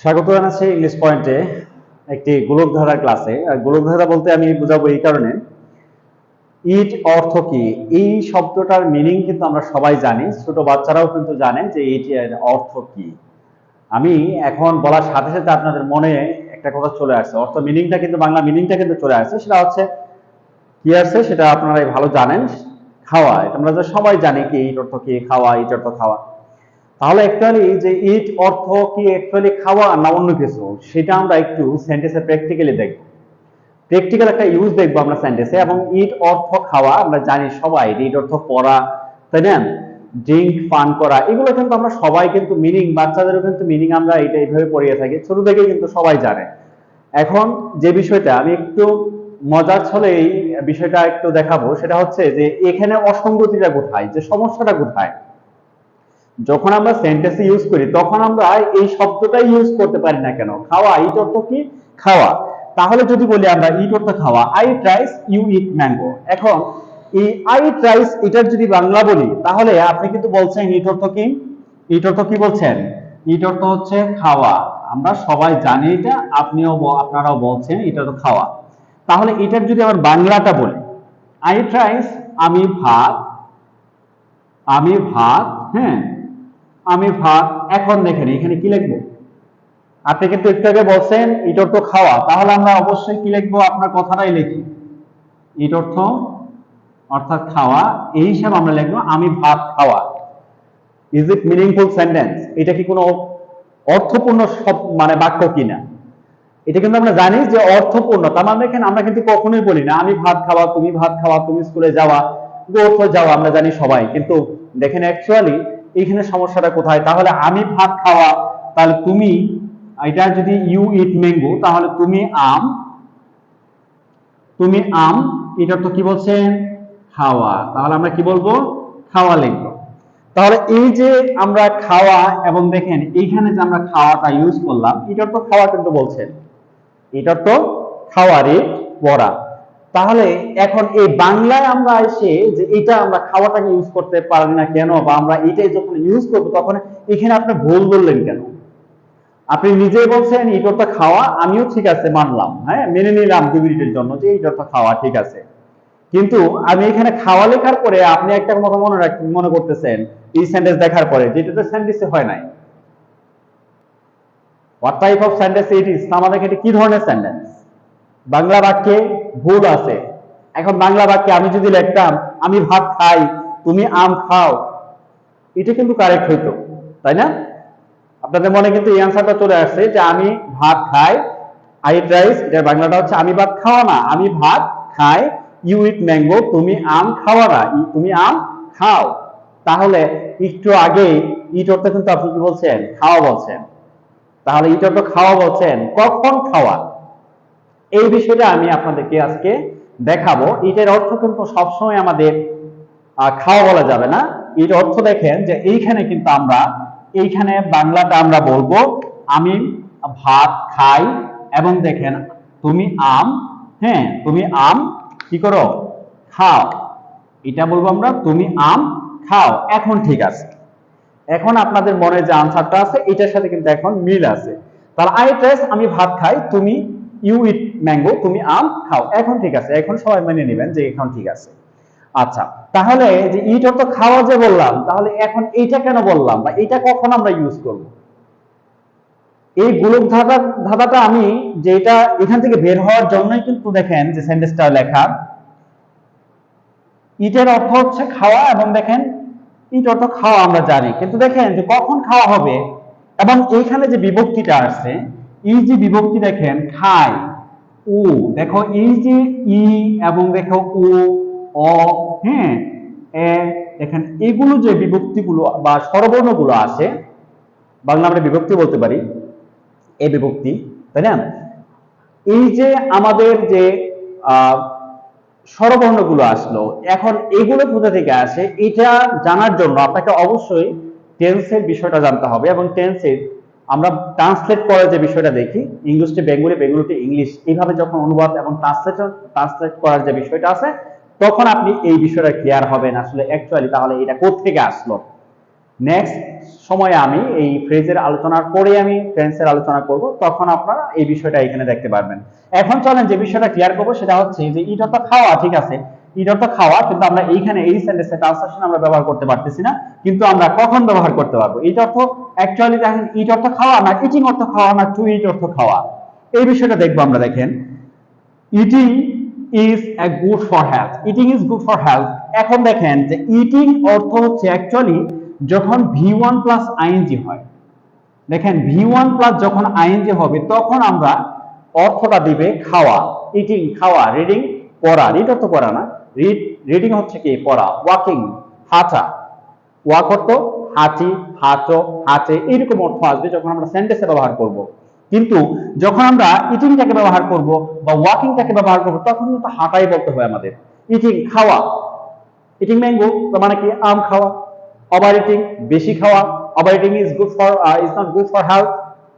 স্বাগত জানাচ্ছি ইংলিশ পয়েন্টে একটি গোলকধারা ক্লাসে আর গোলকধারা বলতে আমি বুঝাবো এই কারণে। ইট অর্থ কি? এই শব্দটার মিনিং কিন্তু আমরা সবাই জানি। ছোট বাচ্চারাও কিন্তু জানে যে ইট এর অর্থ কি। আমি এখন বলার সাথে সাথে আপনাদের মনে একটা কথা চলে আসছে। অর্থ মিনিংটা কিন্তু, বাংলা মিনিংটা কিন্তু চলে আসছে। সেটা হচ্ছে, কি আছে সেটা আপনারা ভালো জানেন। খাওয়া। এটা আমরা সবাই জানি কি, ইট অর্থ কি? খাওয়া, ইট অর্থ খাওয়া। তাহলে অ্যাকচুয়ালি যে ইট অর্থ কি অ্যাকচুয়ালি খাওয়া না অন্য কিছু, সেটা আমরা একটু সেন্টেন্সে প্র্যাকটিক্যালি দেখব। প্র্যাকটিক্যাল একটা ইউজ দেখব আমরা সেন্টেন্সে এবং ইট অর্থ খাওয়া আমরা জানি সবাই ইট অর্থ পড়া, তাই না? ড্রিঙ্ক পান করা, এগুলো কিন্তু আমরা সবাই কিন্তু মিনিং বাচ্চাদেরও কিন্তু মিনিং আমরা এটা এইভাবে পড়িয়ে থাকি, ছোট থেকে কিন্তু সবাই জানে। এখন যে বিষয়টা, আমি একটু মজার ছলে এই বিষয়টা একটু দেখাবো, সেটা হচ্ছে যে এখানে অসঙ্গতিটা কোথায়, যে সমস্যাটা কোথায়? যখন আমরা সেন্টেন্সে ইউজ করি, তখন আমরা এই শব্দটাই ইউজ করতে পারি না কেন? খাওয়া ইট অর্থ কি? খাওয়া। তাহলে যদি বলি আমরা ইট অর্থ খাওয়া। I tries you eat mango এখন, এই আই ট্রাইস এটার যদি বাংলা বলি, তাহলে আপনি কিন্তু বলছেন ইট অর্থ কি? ইট অর্থ কি বলছেন? ইট অর্থ হচ্ছে খাওয়া। আমরা সবাই জানি এটা, আপনিও আপনারাও বলছেন, এটা তো খাওয়া। তাহলে এটার যদি আমার বাংলাটা বলি আই ট্রাইস আমি ভাত আমি ভাত হ্যাঁ আমি ভাত এখন দেখেন, এখানে কি লিখব? আপনি কিন্তু একটু আগে বলছেন ইট অর্থ খাওয়া। তাহলে আমরা অবশ্যই কি লিখব? আপনার কথাটাই লিখি। ইট অর্থ, অর্থাৎ খাওয়া। এই হিসাবে আমরা লিখব, আমি ভাত খাওয়া। ইজ ইট মিনিংফুল সেন্টেন্স এটা কি কোনো অর্থপূর্ণ মানে বাক্য কিনা? এটা কিন্তু আমরা জানি যে অর্থপূর্ণ। তার মানে দেখেন, আমরা কিন্তু কখনোই বলি না, আমি ভাত খাওয়া, তুমি ভাত খাওয়া, তুমি স্কুলে যাওয়া। অর্থ যাওয়া আমরা জানি সবাই। কিন্তু দেখেন অ্যাকচুয়ালি এইখানে সমস্যাটা কোথায়? তাহলে আমি ভাত খাওয়া, তাহলে তুমি, এটা যদি ইউ ইট ম্যাঙ্গো তাহলে তুমি আম তুমি আম, এটা তো কি বলছেন খাওয়া। তাহলে আমরা কি বলব? খাওয়া লিখব। তাহলে এই যে আমরা খাওয়া এবং দেখেন, এইখানে যে আমরা খাওয়াটা ইউজ করলাম, এটার তো খাওয়া কিন্তু বলছেন এটার তো খাওয়ারে পড়া তাহলে এখন এই বাংলায় আমরা এসে যে এটা আমরা খাওয়াটাকে ইউজ করতে পারি না কেন বা আমরা এটাই যখন ইউজ করব তখন এখানে আপনি ভুল বললেন কেন? আপনি নিজেই বলছেন তো খাওয়া, আমিও ঠিক আছে মানলাম হ্যাঁ? মেনে নিলাম দু মিনিটের জন্য যে তো খাওয়া ঠিক আছে। কিন্তু আমি এখানে খাওয়া লেখার পরে আপনি একটা কথা মনে রাখ, মনে করতেছেন, এই সেন্টেন্স দেখার পরে যেটা তো সেন্টেন্সে হয় নাই। What type of sentence it is আমাদের এটা কি ধরনের সেন্টেন্স বাংলা বাক্যে ভুল আছে। এখন বাংলা বাক্যে আমি যদি লিখতাম, আমি ভাত খাই, তুমি আম খাও, এটা কিন্তু কারেক্ট হইতো, তাই না? আপনাদের মনে কিন্তু এই আনসারটা চলে আসছে যে আমি ভাত খাই আই রাইস এটার বাংলাটা হচ্ছে আমি ভাত খাওয়া না, আমি ভাত খাই ইউ ইট ম্যাঙ্গো তুমি আম খাওয়া না তুমি আম খাও। তাহলে একটু আগে ইট অর্থ কিন্তু আপনি কি বলছেন? খাওয়া বলছেন। তাহলে ইট অর্থ খাওয়া বলছেন, কখন খাওয়া? এই বিষয়টা আমি আপনাদেরকে আজকে দেখাবো। এটার অর্থ কিন্তু সবসময় আমাদের খাওয়া বলা যাবে না। এর অর্থ দেখেন যে এইখানে কিন্তু আমরা, এইখানে বাংলাটা আমরা বলব আমি ভাত খাই এবং দেখেন তুমি আম হ্যাঁ তুমি আম কি করো? খাও। এটা বলব আমরা তুমি আম খাও। এখন ঠিক আছে। এখন আপনাদের মনে যে আনসারটা আছে, এটার সাথে কিন্তু এখন মিল আছে। তাহলে আই আমি ভাত খাই, তুমি ইউ ইট ম্যাঙ্গো তুমি আম খাও। এখন ঠিক আছে, এখন সবাই মেনে নেবেন যে এখন ঠিক আছে। আচ্ছা তাহলে যে ইট অর্থ খাওয়া যে বললাম, তাহলে এখন এইটা কেন বললাম বা এটা কখন আমরা ইউজ করব? এই গোলক ধাঁধা, ধাঁধাটা আমি যেটা এখান থেকে বের হওয়ার জন্যই কিন্তু দেখেন যে সেন্টেন্সটা লেখা। ইটের অর্থ হচ্ছে খাওয়া এবং দেখেন ইট অর্থ খাওয়া আমরা জানি। কিন্তু দেখেন যে কখন খাওয়া হবে এবং এইখানে যে বিভক্তিটা আসছে এই যে বিভক্তি দেখেন খায় উ, দেখো এই যে ই এবং দেখো উ, অ হ্যাঁ এ, দেখেন এগুলো যে বিভক্তিগুলো বা স্বরবর্ণগুলো আছে, বাংলা আমরা বিভক্তি বলতে পারি এই বিভক্তি, তাই না? এই যে আমাদের যে স্বরবর্ণগুলো আসলো, এখন এগুলো কোথা থেকে আসে? এটা জানার জন্য আপনাকে অবশ্যই টেন্সের বিষয়টা জানতে হবে এবং টেন্সের আমরা ট্রান্সলেট করার যে বিষয়টা দেখি English to Bengali Bengali to English এইভাবে যখন অনুবাদ এবং ট্রান্সলেট ট্রান্সলেট করার যে বিষয়টা আছে, তখন আপনি এই বিষয়টা ক্লিয়ার হবেন আসলে অ্যাকচুয়ালি তাহলে এটা কোথেকে আসলো। নেক্সট সময়ে আমি এই ফ্রেজের আলোচনার পরে আমি টেন্সের আলোচনা করব, তখন আপনারা এই বিষয়টা এখানে দেখতে পারবেন। এখন চলেন যে বিষয়টা ক্লিয়ার করব, সেটা হচ্ছে যে ইট অর্থ খাওয়া, ঠিক আছে? ইট অর্থ খাওয়া, কিন্তু আমরা এইখানে এই সেন্টেন্সে ট্রান্সলেশন আমরা ব্যবহার করতে পারতেছি না, কিন্তু আমরা কখন ব্যবহার করতে পারব? ইট অর্থ অ্যাকচুয়ালি দেখেন ইট অর্থ খাওয়া না ইটিং অর্থ খাওয়া না টু ইট অর্থ খাওয়া। এই বিষয়টা দেখব আমরা, দেখেন। Eating is a good for health eating is good for health এখন দেখেন যে ইটিং অর্থ হচ্ছে অ্যাকচুয়ালি যখন ভি ওয়ান প্লাস আইএনজি হয়। দেখেন ভি ওয়ান প্লাস যখন আইএনজি হবে, তখন আমরা অর্থটা দিবে খাওয়া। ইটিং খাওয়া রিডিং পড়া। রিড অর্থ পড়া না। রিড হচ্ছে কি? পড়া। ওয়াকিং হাঁটা। ওয়াক অর্থ হাঁচি হাঁটো হাঁচে এইরকম অর্থ আসবে যখন আমরা সেন্টেন্সে ব্যবহার করব। কিন্তু যখন আমরা ইটিংটাকে ব্যবহার করব বা ওয়াকিংটাকে ব্যবহার করব, তখন কিন্তু হাঁটাই বলতে হয় আমাদের। ইটিং খাওয়া। ইটিং ম্যাঙ্গো মানে কি? আম খাওয়া। ওভার ইটিং বেশি খাওয়া। Overeating is good for is not good for health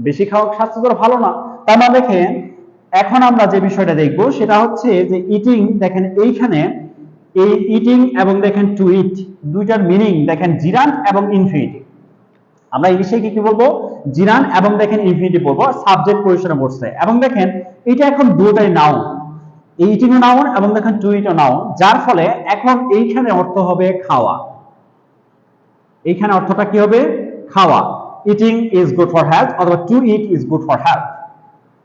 বেশি খাওয়া স্বাস্থ্যকর ভালো না। তার মানে দেখেন এখন আমরা যে বিষয়টা দেখব সেটা হচ্ছে যে ইটিং দেখেন এইখানে এই ইটিং এবং দেখেন টু ইট দুইটার মিনিং দেখেন জিরান এবং ইনফিনিটি আমরা ইংলিশে কি কি বলব? জিরান এবং দেখেন ইনফিনিটি বলব সাবজেক্ট পজিশনে বসছে। এবং দেখেন এটা এখন দুটাই নাউন এইটিংও নাউন এবং দেখেন টু ইটও নাউন যার ফলে এখন এইখানে অর্থ হবে খাওয়া। এইখানে অর্থটা কি হবে? খাওয়া। Eating is good for health অথবা to eat is good for health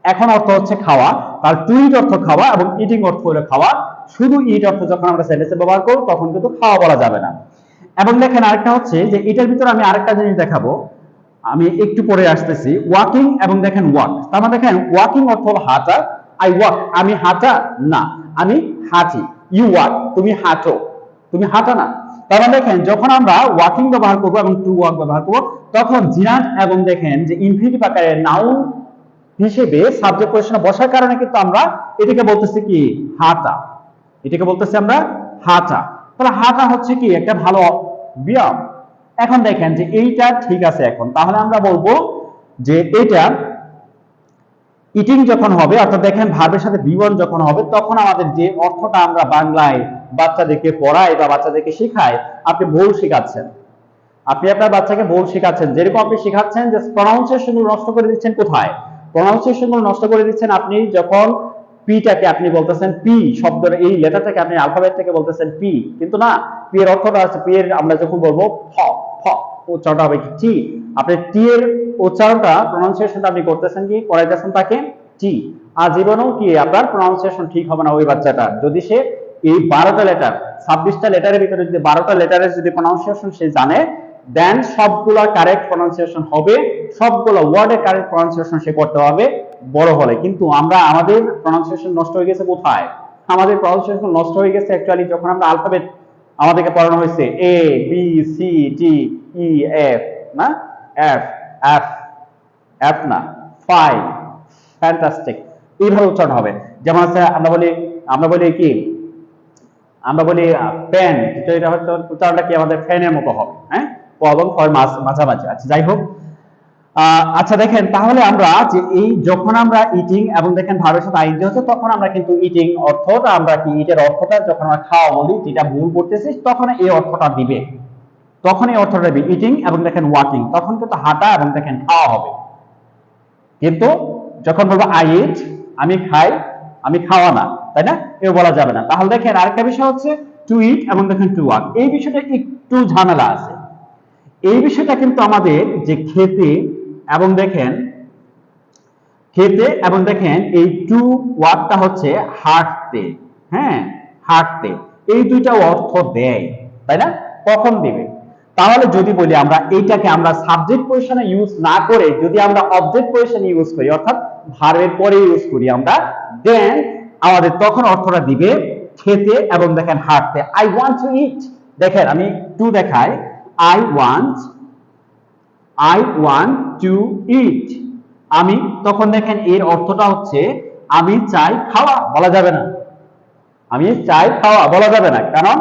এখন অর্থ হচ্ছে খাওয়া, তার টু ইট অর্থ খাওয়া এবং ইটিং অর্থ হলো খাওয়া। শুধু ইট অর্থ যখন আমরা সেন্টেন্সে ব্যবহার করব, তখন কিন্তু খাওয়া বলা যাবে না। এবং দেখেন আরেকটা হচ্ছে যে, এটার ভিতরে আমি আরেকটা জিনিস দেখাবো। আমি একটু পরে আসতেছি। ওয়াকিং এবং দেখেন ওয়াক তার মানে দেখেন ওয়াকিং অর্থ হলো হাঁটা। আই ওয়াক আমি হাঁটা না। আমি হাঁটি। ইউ ওয়াক তুমি হাঁটো। তুমি হাঁটা না। তার মানে দেখেন, যখন আমরা ওয়াকিং ব্যবহার করব এবং টু ওয়াক ব্যবহার করব, তখন জিরান এবং দেখেন যে ইনফিনিটিভ আকারে নাউন হিসেবে সাবজেক্ট পজিশনে বসার কারণে কিন্তু আমরা এটাকে বলতেছি কি? হাঁটা এটাকে বলতেছি আমরা হাঁটা তাহলে হাঁটা হচ্ছে কি? একটা ভালো ব্যায়াম এখন দেখেন যে এইটা ঠিক আছে এখন। তাহলে আমরা বলব যে এটা ইটিং যখন হবে, অর্থাৎ দেখেন ভার্বের সাথে বিবরণ যখন হবে, তখন আমাদের যে অর্থটা আমরা বাংলায় বাচ্চাদেরকে পড়াই বা বাচ্চাদেরকে শেখাই আপনি ভুল শেখাচ্ছেন। আপনি আপনার বাচ্চাকে ভুল শেখাচ্ছেন। যেরকম আপনি শেখাচ্ছেন যে প্রনাউন্সিয়েশন নষ্ট করে দিচ্ছেন কোথায়? প্রনাউন্সিয়েশন নষ্ট করে দিচ্ছেন। আপনি যখন পিটাকে আপনি বলতেছেন পি শব্দের এই লেটারটাকে আপনি অ্যালফাবেটটাকে বলতেছেন পি কিন্তু না পি এর অর্থটা আছে পি এর আমরা যখন বলব ফ ফ উচ্চারণটা হবে কি? টি আপনি টি এর উচ্চারণটা প্রনাউন্সিয়েশনটা আপনি করতেছেন কি? করাইতেছেন তাকে টি আর জীবনেও কি আপনার প্রনাউন্সিয়েশন ঠিক হবে না ওই বাচ্চাটা? যদি সে এই বারোটা লেটার ছাব্বিশটা লেটারের ভিতরে যদি বারোটা লেটারের যদি প্রনাউন্সিয়েশন সে জানে দেন সবগুলো কারেক্ট প্রনাউন্সিয়েশন হবে। সবগুলো ওয়ার্ডের কারেক্ট প্রনাউন্সিয়েশন সে করতে হবে বড় হলে। কিন্তু আমরা আমাদের প্রনাউন্সিয়েশন নষ্ট হয়ে গেছে কোথায়? আমাদের প্রনাউন্সিয়েশন নষ্ট হয়ে গেছে অ্যাকচুয়ালি যখন আমরা আলফাবেট আমাদেরকে পড়ানো হয়েছে। A B C D E F না? এফ এফ এফ না? ফাইভ ফ্যান্টাস্টিক এইভাবে উচ্চারণ হবে। যেমন আছে, আমরা বলি আমরা বলি কি? আমরা বলি প্যান তো এটা হচ্ছে উচ্চারণটা কি? আমাদের ফ্যানের মতো হবে হ্যাঁ? ক এবং মাঝামাঝি আচ্ছা যাই হোক আচ্ছা দেখেন, তাহলে আমরা যে এই যখন আমরা ইটিং এবং দেখেন সাথে হচ্ছে তখন আমরা কিন্তু ইটিং আমরা কি ইটের অর্থটা যখন আমরা খাওয়া বলি, যেটা ভুল তখন এই অর্থটা দিবে। তখন এই অর্থটা দিবে ইটিং এবং দেখেন ওয়াকিং তখন কিন্তু হাঁটা এবং দেখেন খাওয়া হবে। কিন্তু যখন বলব আই ইট আমি খাই, আমি খাওয়া না, তাই না? এও বলা যাবে না। তাহলে দেখেন আরেকটা বিষয় হচ্ছে টু ইট এবং দেখেন টু ওয়াক এই বিষয়টা একটু ঝামেলা আছে। এই বিষয়টা কিন্তু আমাদের যে খেতে এবং দেখেন খেতে এবং দেখেন এই টু ওয়ার্ডটা হচ্ছে হাঁটতে হ্যাঁ? হাঁটতে। এই দুইটা অর্থ দেয়, তাই না? কখন দিবে? তাহলে যদি বলি আমরা এইটাকে আমরা সাবজেক্ট পজিশনে ইউজ না করে যদি আমরা অবজেক্ট পজিশনে ইউজ করি, অর্থাৎ ভার্বের পরে ইউজ করি আমরা দেন আমাদের তখন অর্থটা দিবে খেতে এবং দেখেন হাঁটতে। আই ওয়ান্ট টু ইট দেখেন, আমি টু দেখাই। I want I want to eat আমি তখন দেখেন এর অর্থটা হচ্ছে, আমি চাই খাওয়া, বলা যাবে না। আমি চাই খাওয়া, বলা যাবে না। কারণ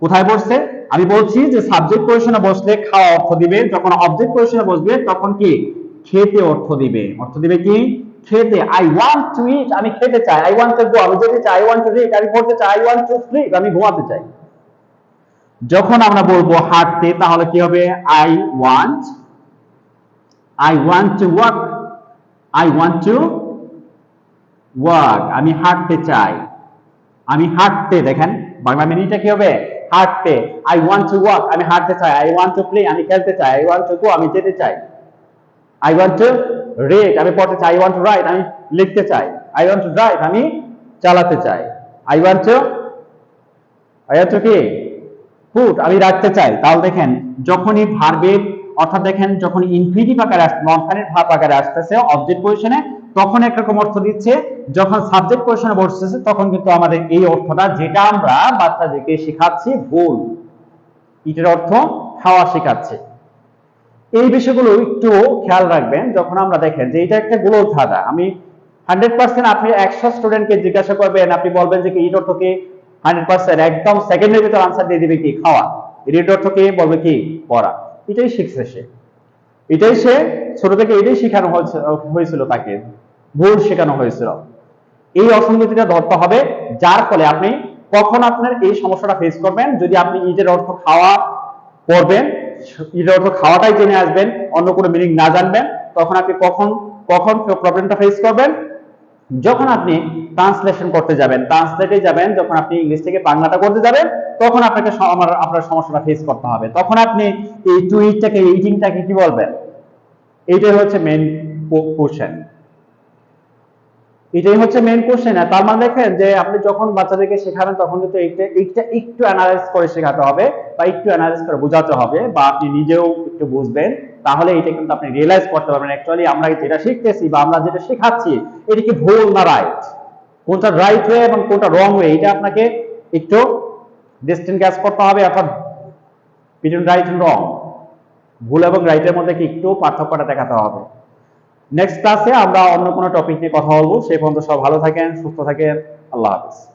কোথায় বসছে? আমি বলছি যে সাবজেক্ট পজিশনে বসলে খাওয়া অর্থ দিবে। যখন অবজেক্ট পজিশনে বসবে, তখন কি? খেতে অর্থ দিবে। অর্থ দিবে কি? খেতে। আই ওয়ান্ট টু ইট আমি খেতে চাই। আই ওয়ান্ট টু গো আমি যেতে চাই। আই ওয়ান্ট টু রিড আমি পড়তে চাই। আই ওয়ান্ট টু স্লিপ আমি ঘুমাতে চাই। যখন আমরা বলব হাঁটতে তাহলে কি হবে I want I want to walk I want to walk আমি হাঁটতে চাই আমি হাঁটতে দেখেন বাংলা মিনিটা কি হবে হাঁটতে আই ওয়ান্ট টু ওয়াক আমি হাঁটতে চাই আই ওয়ান্ট টু প্লে আমি খেলতে চাই আই ওয়ান্ট টু গো আমি যেতে চাই আই ওয়ান্ট টু রিড আমি পড়তে চাই আই ওয়ান্ট টু রাইট আমি লিখতে চাই আই ওয়ান্ট টু ড্রাইভ আমি চালাতে চাই I want to I want to কি ফুড আমি রাখতে চাই, তাহলে দেখেন যখনই ভার্বের অর্থাৎ দেখেন যখন ইনফিনিটিভ আকারে আসছে নন ফাইনাইট ভার্ব আকারে আসতেছে অবজেক্ট পজিশনে তখন একরকম অর্থ দিচ্ছে, যখন সাবজেক্ট পজিশনে বসতেছে, তখন কিন্তু আমাদের এই অর্থটা যেটা আমরা বাচ্চাদেরকে শেখাচ্ছি, ভুল। এটার অর্থ খাওয়া শেখাচ্ছে। এই বিষয়গুলো একটু খেয়াল রাখবেন, যখন আমরা দেখেন যে এটা একটা গোলক ধাঁধা। আমি হান্ড্রেড পার্সেন্ট আপনি একশো স্টুডেন্টকে জিজ্ঞাসা করবেন, আপনি বলবেন যে কি এর অর্থ কি? হান্ড্রেড পার্সেন্ট একদম সেকেন্ডের ভিতর আনসার দিয়ে দিবে কি? খাওয়া। এর অর্থ কি? বলবে কি? পড়া। এটাই শিখছে সে। এটাই সে ছোট থেকে এটাই শেখানো হয়েছিল তাকে। ভুল শেখানো হয়েছিল। এই অসঙ্গতিটা ধরতে হবে, যার ফলে আপনি কখন আপনার এই সমস্যাটা ফেস করবেন। যদি আপনি ইটের অর্থ খাওয়া পড়বেন, ইটের অর্থ খাওয়াটাই জেনে আসবেন, অন্য কোনো মিনিং না জানবেন, তখন আপনি কখন কখন প্রবলেমটা ফেস করবেন। যখন আপনি ট্রান্সলেশন করতে যাবেন ট্রান্সলেটে যাবেন, যখন আপনি ইংলিশ থেকে বাংলাটা করতে যাবেন, তখন আপনাকে আমার, আপনার সমস্যাটা ফেস করতে হবে। তখন আপনি এই টু ইটটাকে এইটিংটাকে কি বলবেন? এইটাই হচ্ছে মেন কোশ্চেন এটাই হচ্ছে মেন কোশ্চেন আর তার মানে দেখেন যে আপনি যখন বাচ্চাদেরকে শেখাবেন, তখন কিন্তু এইটা এইটা একটু অ্যানালাইজ করে শেখাতে হবে বা একটু অ্যানালাইজ করে বোঝাতে হবে বা আপনি নিজেও একটু বুঝবেন, তাহলে এটা কিন্তু আপনি রিয়েলাইজ করতে পারবেন। অ্যাকচুয়ালি আমরা যেটা শিখতেছি বা আমরা যেটা শেখাচ্ছি, এটা কি ভুল না রাইট কোনটা রাইট ওয়ে এবং কোনটা রং ওয়ে এটা আপনাকে একটু ডিস্টেন্স গ্যাস করতে হবে, অর্থাৎ বিটুইন রাইট এন্ড রং ভুল এবং রাইটের মধ্যে কি একটু পার্থক্যটা দেখাতে হবে। নেক্সট ক্লাসে আমরা অন্য কোনো টপিক নিয়ে কথা বলব। সেই পর্যন্ত সব ভালো থাকেন, সুস্থ থাকেন। আল্লাহ হাফিজ।